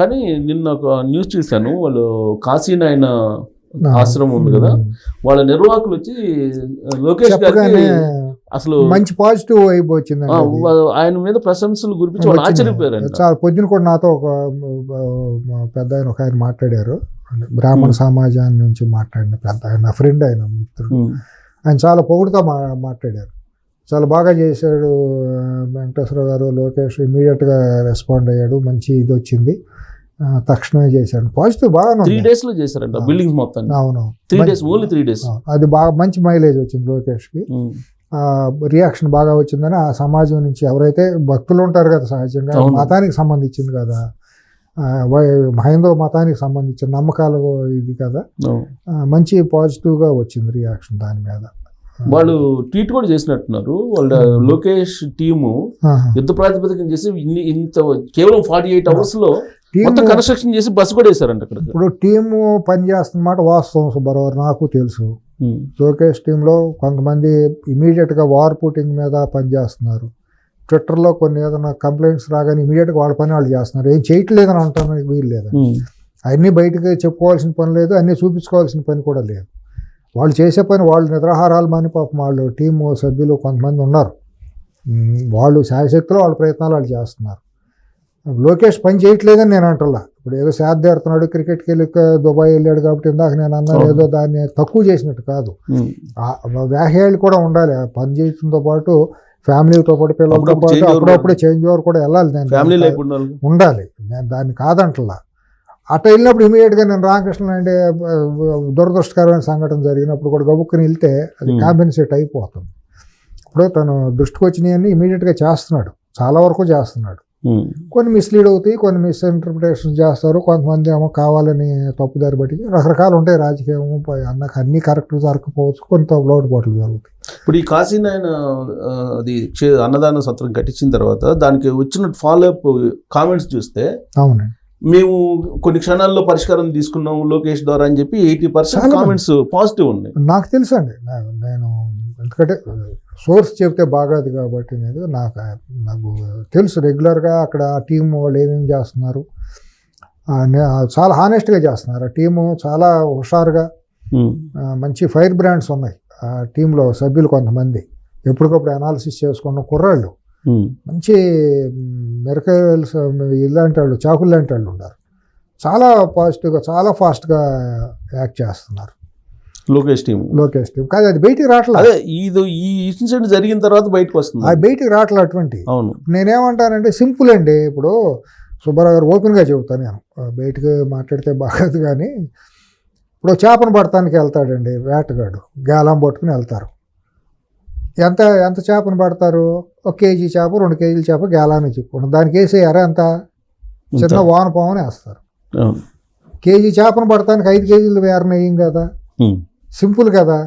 కానీ నిన్న ఒక న్యూస్ చూశాను వాళ్ళు కాశీనాయన ఆశ్రమం ఉంది కదా వాళ్ళ నిర్వాహకులు వచ్చి లోకేష్ గారికి అసలు మంచి పాజిటివ్ వైబ్ ఆ, వచ్చిందండి అది. వా- ఆయన మీద ప్రశంసలు గురించి వాళ్ళు వచ్చింది. ఆశ్చర్యపోయారంట. చాలా పొద్దున కూడా నాతో ఒక పెద్ద ఆయన ఒక ఆయన మాట్లాడారు. బ్రాహ్మణ. సమాజాన్ని నుంచి మాట్లాడిన పెద్ద ఆయన నా ఫ్రెండ్ ఆయన మిత్రుడు. ఆయన చాలా పొగుడుతో మా మాట్లాడారు. చాలా బాగా చేశాడు వెంకటేశ్వర గారు లోకేష్ ఇమీడియట్గా రెస్పాండ్ అయ్యాడు. మంచి ఇది వచ్చింది. తక్షణమే చేశాడు పాజిటివ్ బాగానే త్రీ డేస్లో చేశారంట ఆ. బిల్డింగ్స్ మొత్తాన్ని. అవును. Three days only three days అది బాగా మంచి మైలేజ్ వచ్చింది లోకేష్కి. రియాక్షన్ బాగా వచ్చిందని ఆ సమాజం నుంచి ఎవరైతే భక్తులు ఉంటారు కదా సహజంగా. మతానికి సంబంధించింది కదా. హైందవ మతానికి సంబంధించిన నమ్మకాలు ఇది కదా. మంచి పాజిటివ్గా వచ్చింది రియాక్షన్ దాని మీద. వాళ్ళు ట్వీట్ కూడా చేసినట్టున్నారు. వాళ్ళ లోకేష్ టీము. యుద్ధ ప్రాతిపదికన చేసి ఇంత కేవలం ఫార్టీ ఎయిట్ అవర్స్లో మొత్తం కన్స్ట్రక్షన్ చేసి బస్సు కూడా వేశారంట అక్కడికి. ఇప్పుడు టీము పనిచేస్తున్నమాట వాస్తవం సుబ్బారావు నాకు తెలుసు. లోకేష్ టీంలో కొంతమంది ఇమీడియట్గా వార్ పుటింగ్ మీద పనిచేస్తున్నారు ట్విట్టర్లో కొన్ని ఏదైనా కంప్లైంట్స్ రాగానే ఇమీడియట్గా వాళ్ళ పని వాళ్ళు చేస్తున్నారు. ఏం చేయట్లేదని అంటానికి వీలు లేదు. అన్నీ బయటకు చెప్పుకోవాల్సిన పని లేదు అన్నీ చూపించుకోవాల్సిన పని కూడా లేదు. వాళ్ళు చేసే పని వాళ్ళు నిద్రాహారాలు మాని పాపం వాళ్ళు టీం సభ్యులు కొంతమంది ఉన్నారు. వాళ్ళు శాయశక్తిలో వాళ్ళ ప్రయత్నాలు వాళ్ళు చేస్తున్నారు. లోకేష్ పని చేయట్లేదని నేను అంటల్లా ఇప్పుడు ఏదో సేద్దాడుతున్నాడు క్రికెట్కి వెళ్ళి దుబాయ్ వెళ్ళాడు కాబట్టి ఇందాక నేను అన్నాను. ఏదో దాన్ని తక్కువ చేసినట్టు కాదు. వ్యాహ్యాలు కూడా ఉండాలి. పని చేయడంతో పాటు ఫ్యామిలీతో పాటు పిల్లలతో పాటు అప్పుడప్పుడు చేంజ్ ఓవర్ కూడా వెళ్ళాలి నేను. ఉండాలి. నేను దాన్ని కాదంటలా. అటు వెళ్ళినప్పుడు ఇమీడియట్గా నేను రామకృష్ణ అంటే దురదృష్టకరమైన సంఘటన జరిగినప్పుడు కూడా గబుక్కుని వెళ్తే అది. కాంపెన్సేట్ అయిపోతుంది. ఇప్పుడు తను దృష్టికి వచ్చినాయన్నీ ఇమీడియట్గా చేస్తున్నాడు. చాలా వరకు చేస్తున్నాడు. కొన్ని మిస్లీడ్ అవుతాయి కొన్ని మిస్ఇంటర్ప్రిటేషన్ చేస్తారు కొంతమంది ఏమో కావాలని తప్పుదారి బట్టి రకరకాలు ఉంటాయి రాజకీయం అన్నకు అన్ని కరెక్ట్ జరగకపోవచ్చు కొంత లోటుపాట్లు జరుగుతాయి. ఇప్పుడు ఈ కాశీనాయన ఆ, అది అన్నదాన సత్రం కట్టించిన తర్వాత దానికి వచ్చిన ఫాలో అప్ కామెంట్స్ చూస్తే అవునండి. మేము కొన్ని క్షణాల్లో పరిష్కారం తీసుకున్నాం లోకేష్ ద్వారా అని చెప్పి ఎయిటీ పర్సెంట్. కామెంట్స్ పాజిటివ్ ఉన్నాయి. నాకు తెలుసు అండి నేను ఎందుకంటే సోర్స్ చెప్తే బాగాది కాబట్టి నేను నాకు నాకు తెలుసు రెగ్యులర్గా అక్కడ ఆ టీం వాళ్ళు ఏమేమి చేస్తున్నారు. చాలా హానెస్ట్గా చేస్తున్నారు. ఆ టీము చాలా హుషారుగా మంచి ఫైర్ బ్రాండ్స్ ఉన్నాయి. ఆ టీంలో సభ్యులు కొంతమంది. ఎప్పటికప్పుడు అనాలిసిస్ చేసుకున్న కుర్రాళ్ళు. మంచి మిరకల్స్ ఇలాంటి వాళ్ళు చాకులు లాంటి వాళ్ళు ఉన్నారు. చాలా పాజిటివ్గా చాలా ఫాస్ట్గా యాక్ట్ చేస్తున్నారు. లోకేష్ టీం. లోకేష్ టీం. కానీ అది బయటికి రావట్లేదు అదే ఇది ఈ ఇన్సిడెంట్ జరిగిన తర్వాత బయటకు వస్తుంది. అది బయటికి రావట్లేదు అటువంటి. అవును. నేనేమంటానంటే సింపుల్ అండి. ఇప్పుడు సుబ్బారావు గారు ఓపెన్గా చెబుతాను నేను. బయటకు మాట్లాడితే బాగోదు కానీ ఇప్పుడు చేపను పడటానికి వెళ్తాడండి వేటగాడు. గాలం పట్టుకుని వెళ్తారు. ఎంత ఎంత చేపను పడతారు? ఒక కేజీ చేప రెండు కేజీల చేప గేలాన్ని చెప్పుకోండి దానికి వేసేయారా ఎంత? చిన్న వాన పాముని వేస్తారు. కేజీ చేపను పడటానికి ఐదు కేజీలు వేరన వేయం కదా. సింపుల్ కదా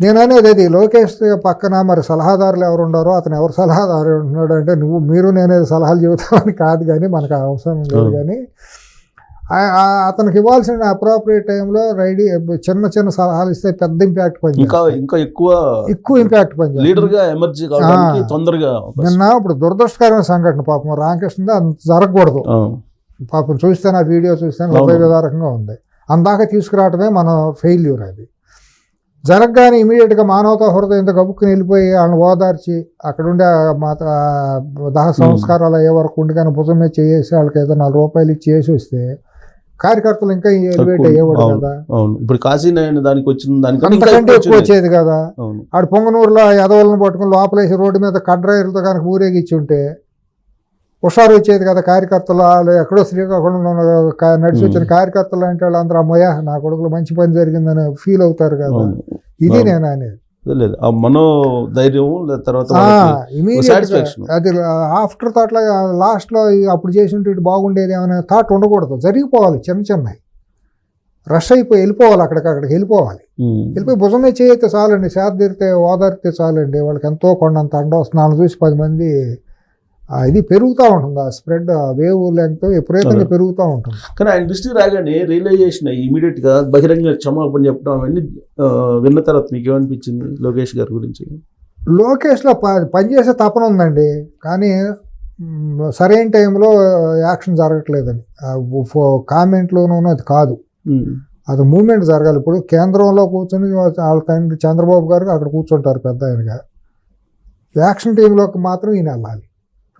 నేను అనేది అది లోకేష్ పక్కన మరి సలహాదారులు ఎవరు ఉండారో అతను ఎవరు సలహాదారు ఉంటున్నాడు అంటే నువ్వు మీరు నేనేది సలహాలు చెబుతామని కాదు కానీ మనకు ఆ అవసరం లేదు. కానీ ఆ- ఆ- అతనికి ఇవ్వాల్సిన అప్రోప్రియేట్ టైంలో రెడీ చిన్న చిన్న సలహాలు ఇస్తే పెద్ద ఇంపాక్ట్ ఇంకా పనిచేస్తుంది ఇంకా ఎక్కువ ఎక్కువ ఇంపాక్ట్ పనిచేస్తుంది లీడర్గా ఎమర్జీ ఆ. తొందరగా. నిన్న ఇప్పుడు దురదృష్టకరమైన సంఘటన పాపం రామకృష్ణ అంత జరగకూడదు. పాపం చూస్తే నా వీడియో చూస్తే అవును. ఉపయోగకరంగా ఉంది అందాక తీసుకురావటమే మన ఫెయిల్యూర్ అది జరగగానే ఇమీడియట్గా మానవతా హృదయంతో గబుక్కుని వెళ్ళిపోయి వాళ్ళని ఓదార్చి అక్కడ ఉండే ఆ మాత దహ సంస్కారాలు అయ్యే వరకు ఉండిగానే భుజం మీద చేసి వాళ్ళకి ఏదో నాలుగు రూపాయలు ఇచ్చి చేసి వస్తే కార్యకర్తలు ఇంకా ఎలివేట్. అయ్యేవాడు. కదా ఇప్పుడు కాశీనాయన దానికి వచ్చిన అంతకంటే ఎక్కువ. వచ్చేది కదా ఆడు పొంగనూరులో ఎదవలను పట్టుకుని లోపలేసి రోడ్డు మీద కడ్రాయిలతో కనుక ఊరేగిచ్చి ఉంటే హుషారు వచ్చేది కదా కార్యకర్తలు వాళ్ళు ఎక్కడో శ్రీకాకుళంలో కా- నడిచి వచ్చిన కార్యకర్తలు అంటే వాళ్ళు అందరూ అమ్మయ్య నా కొడుకులు మంచి పని జరిగిందని ఫీల్ అవుతారు కదా. ఇది. నేను అనేది. అదే లేదు. ఆ మనో ధైర్యం లే- తర్వాత ఆ, వాళ్ళకి immediate గా satisfaction. అది ఆఫ్టర్ థాట్ లా లాస్ట్లో ఇది అప్పుడు చేసి ఉంటే ఇటు బాగుండేది అనే థాట్ ఉండకూడదు. జరిగిపోవాలి చిన్న చిన్నవి. రష్ అయిపోయి వెళ్ళిపోవాలి అక్కడికక్కడికి వెళ్ళిపోవాలి. వెళ్ళిపోయి భుజం మీద చేయతే చాలండి. సేద తీరితే ఓదారితే చాలండి. వాళ్ళకి ఎంతో కొండంత అండ వాళ్ళని చూసి పది మంది ఇది పెరుగుతూ ఉంటుంది. ఆ స్ప్రెడ్ వేవ్ లెంగ్త్ విపరీతంగా అవును. పెరుగుతూ ఉంటుంది. కానీ ఆయన దృష్టికి రాగానే రియలైజేషన్ ఇమీడియట్గా బహిరంగ క్షమాపణ చెప్పడం అవన్నీ విన్న తర్వాత మీకు ఏమనిపించింది లోకేష్ గారి గురించి? లోకేష్లో ప పనిచేసే తపన ఉందండి. కానీ సరైన టైంలో యాక్షన్ జరగట్లేదని. కామెంట్లోనూ అది కాదు. అది మూమెంట్ జరగాలి. ఇప్పుడు కేంద్రంలో కూర్చొని వాళ్ళ తండ్రి చంద్రబాబు గారు అక్కడ కూర్చుంటారు పెద్ద ఆయనగా. యాక్షన్ టీంలోకి మాత్రం ఈయన వెళ్ళాలి.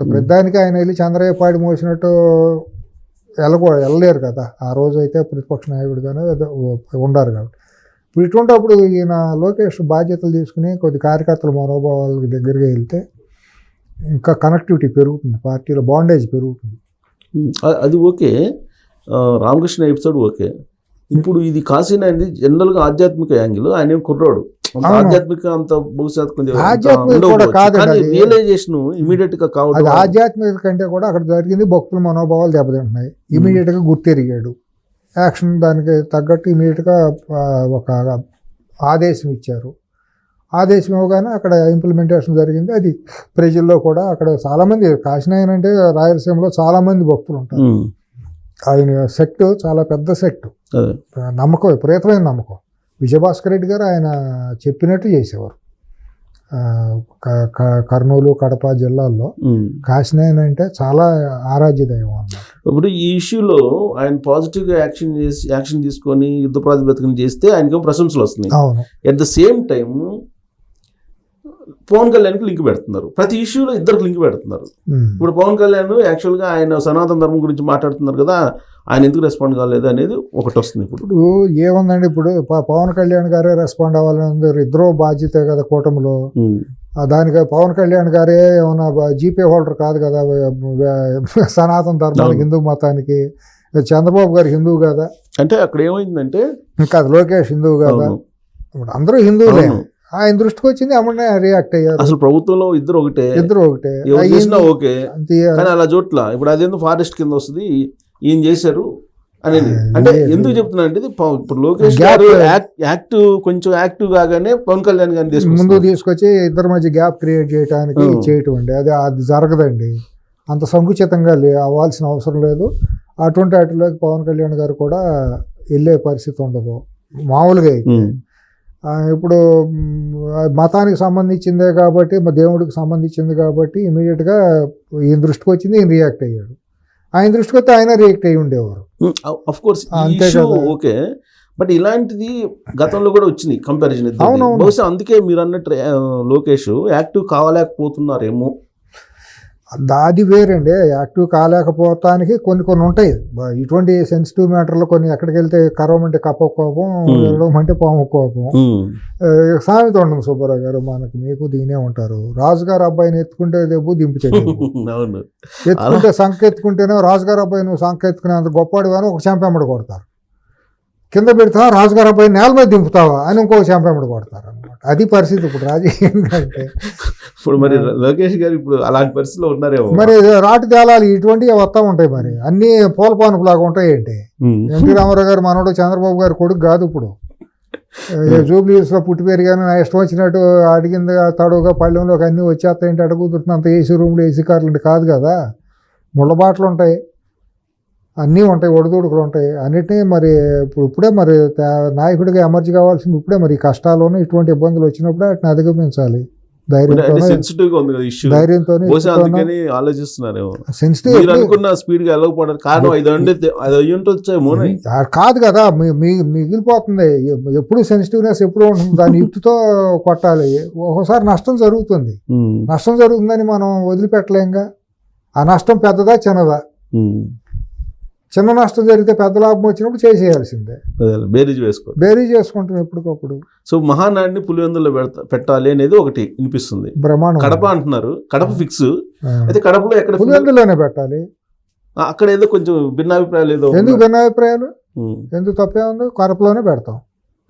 ఇప్పుడు పెద్ద ఆయన వెళ్ళి చంద్రయ్యపాడి మోసినట్టు వెళ్ళకూ వెళ్ళలేరు కదా. ఆ రోజు అయితే ప్రతిపక్ష నాయకుడిగానే ఏదో ఉండారు కాబట్టి. ఇప్పుడు ఇటువంటిప్పుడు ఈయన లోకేష్ బాధ్యతలు తీసుకుని కొద్ది కార్యకర్తల మనోభావాలకు దగ్గరగా వెళ్తే ఇంకా కనెక్టివిటీ పెరుగుతుంది. పార్టీలో బాండేజ్ పెరుగుతుంది. అది ఓకే. Ramakrishna episode okay. ఇప్పుడు ఇది కాసిన జనరల్గా ఆధ్యాత్మిక యాంగిల్. ఆయన ఏం కుర్రాడు. ఆధ్యాత్మిక అంత ఆధ్యాత్మిక కూడా. కాదండి. రియలైజేషన్ ఇమీడియట్గా కావడం ఆధ్యాత్మిక కంటే కూడా అక్కడ జరిగింది భక్తుల మనోభావాలు దెబ్బతింటున్నాయి. ఇమీడియట్గా గుర్తెరిగాడు. యాక్షన్ దానికి తగ్గట్టు ఇమీడియట్గా ఒక ఆదేశం ఇచ్చారు. ఆదేశం ఇవ్వగానే అక్కడ ఇంప్లిమెంటేషన్ జరిగింది. అది ప్రజల్లో కూడా అక్కడ చాలామంది కాశీనాయన అంటే రాయలసీమలో చాలామంది భక్తులు ఉంటారు. ఆయన సెక్ట్ చాలా పెద్ద సెక్ట్. నమ్మకం విపరీతమైన నమ్మకం. విజయభాస్కర్ రెడ్డి గారు ఆయన చెప్పినట్టు చేసేవారు. కర్నూలు కడప జిల్లాల్లో. కాశీనాయన అంటే చాలా ఆరాధ్య దైవం అన్నమాట. ఇప్పుడు ఈ ఇష్యూలో ఆయన పాజిటివ్గా యాక్షన్ చేసి యాక్షన్ తీసుకొని యుద్ధ ప్రాతిపదికన చేస్తే ఆయనకేమో ప్రశంసలు వస్తున్నాయి. అవును. At the same time Pawan కళ్యాణ్కి లింక్ పెడుతున్నారు. ప్రతి ఇష్యూలో ఇద్దరికి లింక్ పెడుతున్నారు. ఇప్పుడు పవన్ కళ్యాణ్ యాక్చువల్గా ఆయన సనాతన ధర్మం గురించి మాట్లాడుతున్నారు కదా ఆయన ఎందుకు రెస్పాండ్ కాలేదు అనేది ఒకటి వస్తుంది ఇప్పుడు. ఇప్పుడు ఏముందండి ఇప్పుడు పవన్ కళ్యాణ్ గారే రెస్పాండ్ అవ్వాలని. ఇద్దరు బాధ్యతే కదా కూటమిలో. దానికి పవన్ కళ్యాణ్ గారే ఏమన్నా జీపే హోల్డర్ కాదు కదా సనాతన ధర్మానికి. హిందూ మతానికి. చంద్రబాబు గారు హిందువు కదా. అంటే అక్కడ ఏమైందంటే ఇంకా లోకేష్ హిందువు కదా. ఇప్పుడు అందరూ హిందువులే. ఆయన దృష్టికి వచ్చింది అమ్మనే రియాక్ట్ అయ్యారు. అసలు ప్రభుత్వంలో ఇద్దరు ఒకటే. ఇద్దరు ఒకటే. చేసినా. ఓకే. కానీ అలా చోట్ల ఇప్పుడు అదేందో ఫారెస్ట్ కింద వస్తుంది? ఈయన చేశారు అనేది. ఆ, అంటే ఎందుకు చెప్తున్నా అంటే ఇప్పుడు లోకేష్ గారు యాక్ట్- యాక్టివ్ కొంచెం యాక్టివ్ కాగానే పవన్ కళ్యాణ్ గారిని ముందు తీసుకొస్తారు తీసుకొచ్చి ఇద్దరి మధ్య గ్యాప్ క్రియేట్ చేయడానికి. చేయటం అండి. అది అది జరగదండి. అంత సంకుచితంగా లే అవ్వాల్సిన అవసరం లేదు. అటువంటి వాటిలోకి పవన్ కళ్యాణ్ గారు కూడా వెళ్ళే పరిస్థితి ఉండదు. మామూలుగా అయితే. ఇప్పుడు మతానికి సంబంధించిందే కాబట్టి మా దేవుడికి సంబంధించింది కాబట్టి ఇమీడియట్గా ఈయన దృష్టికి వచ్చింది ఈయన రియాక్ట్ అయ్యాడు ఆయన దృష్టికి వస్తే ఆయన రియాక్ట్ అయ్యి ఉండేవారు అఫ్ కోర్స్ అంతే. ఓకే బట్ ఇలాంటిది గతంలో కూడా వచ్చింది కంపారిజన్. బహుశా అందుకే మీరు అన్నట్టు లోకేష్ యాక్టివ్ కావలేకపోతున్నారేమో అది వేరండి. యాక్టివ్ కాలేకపోవటానికి కొన్ని కొన్ని ఉంటాయి. ఇటువంటి సెన్సిటివ్ మ్యాటర్లు కొన్ని ఎక్కడికి వెళ్తే కరవమంటే కప్ప కోపం. వెళ్ళమంటే పాము కోపం. సామెత ఉండదు సుబ్బారావు గారు మనకు మీకు దీనే ఉంటారు. రాజుగారు అబ్బాయిని ఎత్తుకుంటే దెబ్బు దింపితే దెబ్బు. అవును. ఎత్తుకుంటే సంఖ ఎత్తుకుంటేనే రాజుగారు అబ్బాయి నువ్వు సంఖ ఎత్తుకునేంత గొప్పవాడు అని ఒక చెంపెమ్మడి కొడతారు. కింద పెడతావా రాజుగారు అబ్బాయి నేల మీద దింపుతావా అని ఇంకొక చెంపెమ్మడి కొడతారు. అది పరిస్థితి ఇప్పుడు రాజకీయంగా అంటే ఇప్పుడు మరి లోకేష్ గారు ఇప్పుడు అలాంటి పరిస్థితిలో ఉన్నారేమో. మరి రాటు తేలాలు ఇటువంటివి వస్తూ ఉంటాయి మరి. అన్ని పూల పానుపు లాగా ఉంటాయి ఏంటి. ఎన్టీ రామారావు గారు మనోడు చంద్రబాబు గారు కొడుకు కాదు ఇప్పుడు. జూబ్లీస్లో పుట్టి పెరిగాను నా ఇష్టం వచ్చినట్టు అడిగింది తడుగా పళ్ళెంలోకి అన్నీ వచ్చేస్తాయంటే అడుగుతున్న అంత ఏసీ రూమ్లు ఏసీ కార్లు అంటే కాదు కదా. ముళ్ళబాటలు ఉంటాయి. అన్నీ ఉంటాయి ఒడిదుడుకులు ఉంటాయి. అన్నిటినీ మరి ఇప్పుడు ఇప్పుడే మరి నాయకుడిగా ఎమర్జీ కావాల్సింది ఇప్పుడే మరి కష్టాల్లోనూ ఇటువంటి ఇబ్బందులు వచ్చినప్పుడు వాటిని అధిగమించాలి. కదా కాదు కదా మీ మీ- మిగిలిపోతుంది. ఎప్పుడు సెన్సిటివ్నెస్ ఎప్పుడు ఉంటుంది? దాని యుక్తితో కొట్టాలి. ఒక్కోసారి నష్టం జరుగుతుంది. నష్టం జరుగుతుందని మనం వదిలిపెట్టలేంగా. ఆ నష్టం పెద్దదా చిన్నదా. చిన్న నష్టం జరిగితే పెద్ద లాభం వచ్చినప్పుడు చేసేయాల్సిందే. బేరీజ్ వేసుకో బేరీ చేసుకుంటాం ఎప్పటికప్పుడు. సో మహానాడిని పులివెందులో పెడతా పెట్టాలి అనేది ఒకటి వినిపిస్తుంది. బ్రహ్మాండం. కడప అంటున్నారు. కడప ఫిక్స్. అయితే కడపలో ఎక్కడ పులివెందులోనే పెట్టాలి. అక్కడ ఏదో కొంచెం భిన్నాభిప్రాయాలు ఏదో ఎందుకు భిన్నాభిప్రాయాలు. ఎందుకు తప్పే ఉంది కడపలోనే పెడతాం.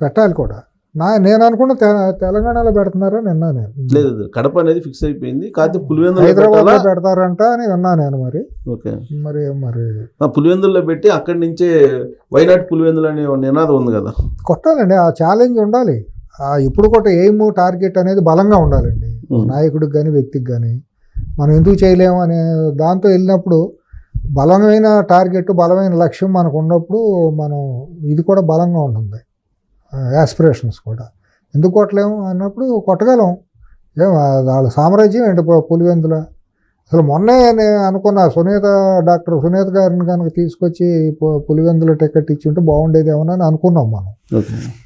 పెట్టాలి కూడా. నా నేను అనుకున్న తెలంగాణలో పెడుతున్నారా నిన్న నేను. లేదు. కడప అనేది ఫిక్స్ అయిపోయింది. కాకపోతే పులివెందులో హైదరాబాద్లో పెడతారంట అని విన్నా నేను మరి. ఓకే. మరి మరి. పులివెందుల్లో పెట్టి అక్కడి నుంచే వైనాట్ పులివెందులు అనే నినాదం ఉంది కదా. కొట్టాలండి ఆ ఛాలెంజ్ ఉండాలి. ఆ ఇప్పుడు కూడా ఎయిమ్ టార్గెట్ అనేది బలంగా ఉండాలండి. నాయకుడికి కానీ వ్యక్తికి కానీ మనం ఎందుకు చేయలేము అనే దాంతో వెళ్ళినప్పుడు బలమైన టార్గెట్ బలమైన లక్ష్యం మనకు ఉన్నప్పుడు మనం ఇది కూడా బలంగా ఉంటుంది. యాస్పిరేషన్స్ కూడా. ఎందుకు కొట్టలేము అన్నప్పుడు కొట్టగలం. ఏం వాళ్ళ సామ్రాజ్యం ఏంటి పులివెందుల? అసలు మొన్నే నేను అనుకున్నా సునీత డాక్టర్ సునీత గారిని కనుక తీసుకొచ్చి పులివెందుల టికెట్ ఇచ్చి ఉంటే బాగుండేది ఏమన్నా అని అనుకున్నాం మనం.